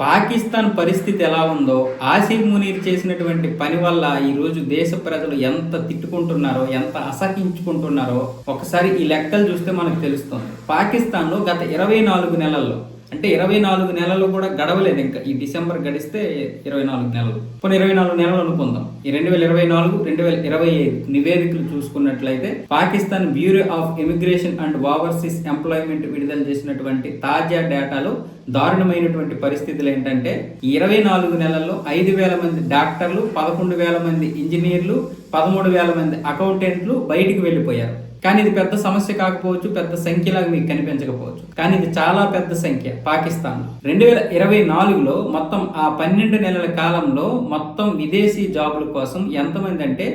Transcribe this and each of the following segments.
పాకిస్తాన్ పరిస్థితి ఎలా ఉందో ఆసిఫ్ మునీర్ చేసినటువంటి పని వల్ల ఈరోజు దేశ ప్రజలు ఎంత తిట్టుకుంటున్నారో ఎంత అసహించుకుంటున్నారో ఒకసారి ఈ లెక్కలు చూస్తే మనకు తెలుస్తుంది. పాకిస్తాన్లో గత ఇరవై నాలుగు నెలల్లో అంటే ఇరవై నాలుగు నెలలు కూడా గడవలేదు ఇంకా. ఈ డిసెంబర్ గడిస్తే ఇరవై నాలుగు నెలలు. కొన్ని ఇరవై నాలుగు నెలలు అనుకుందాం ఈ రెండు వేల ఇరవై నాలుగు రెండు వేల ఇరవై ఐదు నివేదికలు చూసుకున్నట్లయితే Pakistan bureau of immigration and overseas employment విడుదల చేసినటువంటి తాజా డేటాలో దారుణమైనటువంటి పరిస్థితులు ఏంటంటే ఇరవై నాలుగు నెలల్లో ఐదు వేల మంది డాక్టర్లు పదకొండు వేల మంది ఇంజనీర్లు పదమూడు వేల మంది అకౌంటెంట్లు బయటికి వెళ్ళిపోయారు. కానీ ఇది పెద్ద సమస్య కాకపోవచ్చు పెద్ద సంఖ్యలాగా మీకు కనిపించకపోవచ్చు. కానీ ఇది చాలా పెద్ద సంఖ్య పాకిస్తాన్ రెండు వేల ఇరవై నాలుగులో మొత్తం ఆ పన్నెండు నెలల కాలంలో మొత్తం విదేశీ జాబుల కోసం ఎంతమంది అంటే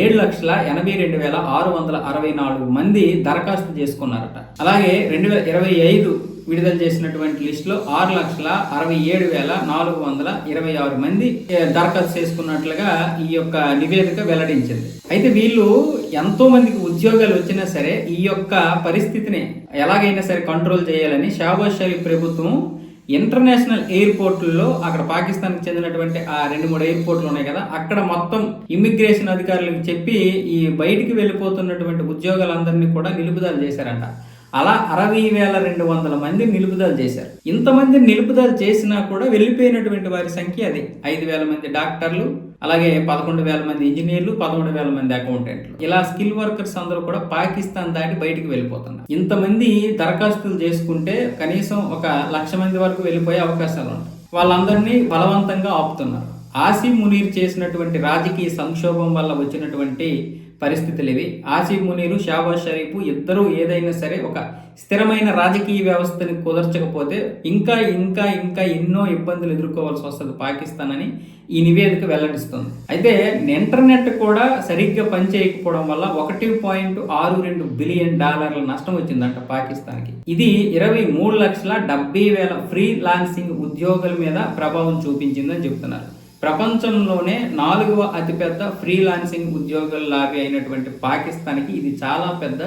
ఏడు లక్షల ఎనభై రెండు వేల ఆరు వందల అరవై నాలుగు మంది దరఖాస్తు చేసుకున్నారట. అలాగే రెండు వేల ఇరవై ఐదు విడుదల చేసినటువంటి లిస్టులో ఆరు లక్షల అరవై ఏడు వేల నాలుగు వందల ఇరవై ఆరు మంది దరఖాస్తు చేసుకున్నట్లుగా ఈ యొక్క నివేదిక వెల్లడించింది. అయితే వీళ్ళు ఎంతో మందికి ఉద్యోగాలు వచ్చినా సరే ఈ యొక్క పరిస్థితిని ఎలాగైనా సరే కంట్రోల్ చేయాలని షాబాజ్ షరీఫ్ ప్రభుత్వం ఇంటర్నేషనల్ ఎయిర్పోర్టుల్లో అక్కడ పాకిస్తాన్కి చెందినటువంటి ఆ రెండు మూడు ఎయిర్పోర్ట్లు ఉన్నాయి కదా అక్కడ మొత్తం ఇమ్మిగ్రేషన్ అధికారులకు చెప్పి ఈ బయటికి వెళ్ళిపోతున్నటువంటి ఉద్యోగాలందరినీ కూడా నిలుపుదల చేశారంట. అలా అరవై వేల రెండు వందల మంది నిలుపుదల చేశారు. ఇంతమంది నిలుపుదల చేసినా కూడా వెళ్ళిపోయినటువంటి వారి సంఖ్య అది. ఐదు వేల మంది డాక్టర్లు అలాగే పదకొండు వేల మంది ఇంజనీర్లు పదమూడు వేల మంది అకౌంటెంట్లు. ఇలా స్కిల్ వర్కర్స్ అందరూ కూడా పాకిస్తాన్ దాటి బయటికి వెళ్ళిపోతున్నారు. ఇంతమంది దరఖాస్తులు చేసుకుంటే కనీసం ఒక లక్ష మంది వరకు వెళ్ళిపోయే అవకాశాలు ఉంటాయి. వాళ్ళందరినీ బలవంతంగా ఆపుతున్నారు. ఆసిఫ్ మునీర్ చేసినటువంటి రాజకీయ సంక్షోభం వల్ల వచ్చినటువంటి పరిస్థితులు ఇవి ఆసిఫ్ మునీరు షాబాజ్ షరీఫ్ ఇద్దరూ ఏదైనా సరే ఒక స్థిరమైన రాజకీయ వ్యవస్థని కుదర్చకపోతే ఇంకా ఇంకా ఇంకా ఎన్నో ఇబ్బందులు ఎదుర్కోవాల్సి వస్తుంది పాకిస్తాన్ అని ఈ నివేదిక వెల్లడిస్తుంది. అయితే ఇంటర్నెట్ కూడా సరిగ్గా పనిచేయకపోవడం వల్ల ఒకటి పాయింట్ ఆరు రెండు బిలియన్ డాలర్ల నష్టం వచ్చిందంట పాకిస్తాన్కి. ఇది ఇరవై మూడు లక్షల డెబ్బై వేల ఫ్రీ లాన్సింగ్ ఉద్యోగుల మీద ప్రభావం చూపించిందని చెప్తున్నారు. ప్రపంచంలోనే నాలుగవ అతిపెద్ద ఫ్రీలాన్సింగ్ ఉద్యోగుల లాబీ అయినటువంటి పాకిస్తాన్కి ఇది చాలా పెద్ద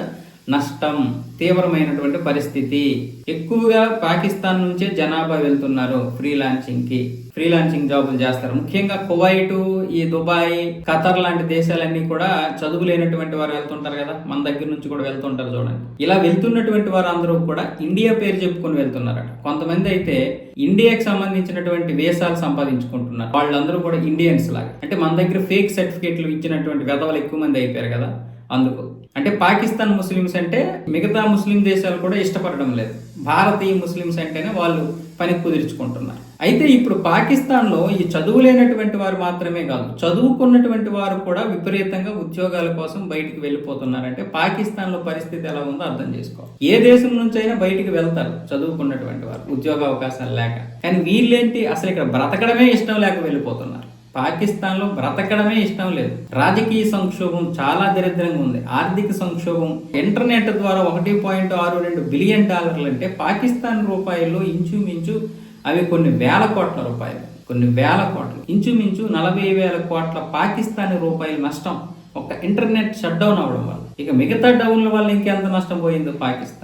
నష్టం తీవ్రమైనటువంటి పరిస్థితి. ఎక్కువగా పాకిస్తాన్ నుంచే జనాభా వెళ్తున్నారు ఫ్రీలాన్సింగ్కి ఫ్రీలాన్సింగ్ జాబులు చేస్తారు. ముఖ్యంగా కువైట్ ఈ దుబాయ్ ఖతర్ లాంటి దేశాలన్నీ కూడా చదువు లేనటువంటి వారు వెళ్తుంటారు కదా. మన దగ్గర నుంచి కూడా వెళ్తుంటారు చూడండి. ఇలా వెళ్తున్నటువంటి వారు అందరూ కూడా ఇండియా పేరు చెప్పుకొని వెళ్తున్నారట. కొంతమంది అయితే ఇండియాకి సంబంధించినటువంటి వేసాలు సంపాదించుకుంటున్నారు. వాళ్ళందరూ కూడా ఇండియన్స్ లాగా. అంటే మన దగ్గర ఫేక్ సర్టిఫికేట్లు ఇచ్చినటువంటి వెధవలు ఎక్కువ మంది అయిపోయారు కదా. అందుకు. అంటే పాకిస్తాన్ ముస్లిమ్స్ అంటే మిగతా ముస్లిం దేశాలు కూడా ఇష్టపడడం లేదు. భారతీయ ముస్లిమ్స్ అంటేనే వాళ్ళు పని కుదుర్చుకుంటున్నారు. అయితే ఇప్పుడు పాకిస్తాన్లో ఈ చదువు లేనటువంటి వారు మాత్రమే కాదు చదువుకున్నటువంటి వారు కూడా విపరీతంగా ఉద్యోగాల కోసం బయటికి వెళ్ళిపోతున్నారంటే పాకిస్తాన్లో పరిస్థితి ఎలా ఉందో అర్థం చేసుకోవాలి ఏ దేశం నుంచి అయినా బయటికి వెళ్తారు చదువుకున్నటువంటి వారు ఉద్యోగ అవకాశాలు లేక. కానీ వీళ్ళేంటి? అసలు ఇక్కడ బ్రతకడమే ఇష్టం లేక వెళ్ళిపోతున్నారు. పాకిస్తాన్లో బ్రతకడమే ఇష్టం లేదు. రాజకీయ సంక్షోభం చాలా దరిద్రంగా ఉంది. ఆర్థిక సంక్షోభం ఇంటర్నెట్ ద్వారా ఒకటి పాయింట్ ఆరు రెండు బిలియన్ డాలర్లు అంటే పాకిస్తాన్ రూపాయల్లో ఇంచుమించు అవి కొన్ని వేల కోట్ల రూపాయలు. కొన్ని వేల కోట్లు. ఇంచుమించు నలభై వేల కోట్ల పాకిస్తానీ రూపాయల నష్టం. ఒక ఇంటర్నెట్ షట్ డౌన్ అవడం వల్ల. ఇక మిగతా డౌన్ల వల్ల ఇంకెంత నష్టం పోయిందో పాకిస్తాన్.